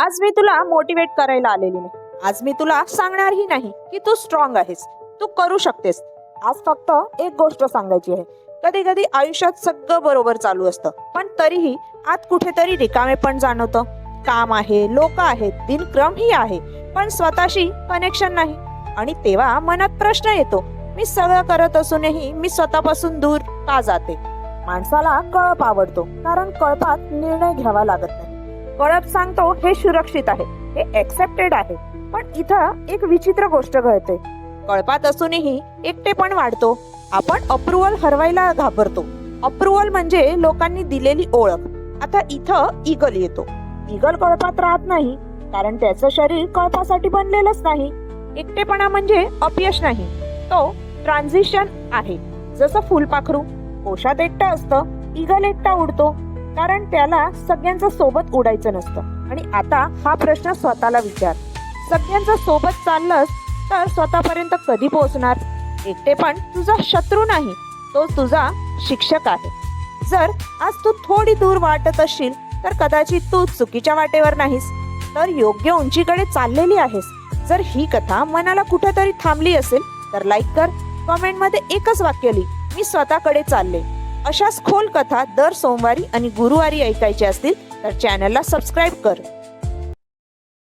आज मी तुला मोटिवेट करायला आलेली नाही. आज मी तुला सांगणारही नाही की तू स्ट्रॉंग आहेस. तू करू शकतेस. आज फक्त एक गोष्ट सांगायची आहे. कधी कधी आयुष्यात सगळं बरोबर चालू असतं. पण तरीही आत कुठेतरी रिकामे पण जाणवतं. काम आहे लोक आहेत दिनक्रमही आहे. पण स्वतःशी कनेक्शन नाही. आणि तेव्हा मनात प्रश्न येतो मी सगळं करत असूनही मी स्वतःपासून दूर का जाते? माणसाला कळप आवडतो. कारण कळपात निर्णय घ्यावा लागत नाही. कळप सांगतो हे सुरक्षित आहे हे एक्सेप्टेड आहे. पण इथं एक विचित्र गोष्ट घडते. कळपात असूनही एकटेपण वाढतो. आपण अप्रुव्हल हरवायला घाबरतो. अप्रुव्हल म्हणजे लोकांनी दिलेली ओळख. आता इथं इगल येतो. इगल कळपात राहत नाही कारण त्याचं शरीर कळपासाठी बनलेलंच नाही. एकटेपणा म्हणजे अपयश नाही. तो ट्रान्झिशन आहे. जसं फुलपाखरू कोशात एकटा असतं इगल एकटा उडतो. कारण त्याला सगळ्यांचं सोबत उडायचं नसतं. आणि आता हा प्रश्न स्वतःला विचार. सगळ्यांचा सोबत चाललंस तर स्वतःपर्यंत कधी पोहोचणार? एकटेपण तुझा शत्रू नाही तो तुझा शिक्षक आहे. जर आज तू थोडी दूर वाटत असशील तर कदाचित तू चुकीच्या वाटेवर नाहीस. तर योग्य उंचीकडे चाललेली आहेस. जर ही कथा मनाला कुठेतरी थांबली असेल तर लाईक कर. कमेंटमध्ये एकच वाक्य लिही मी स्वतःकडे चालले. अशाच खोल कथा दर सोमवारी आणि गुरुवारी ऐकायच्या असतील तर चॅनलला सबस्क्राईब कर.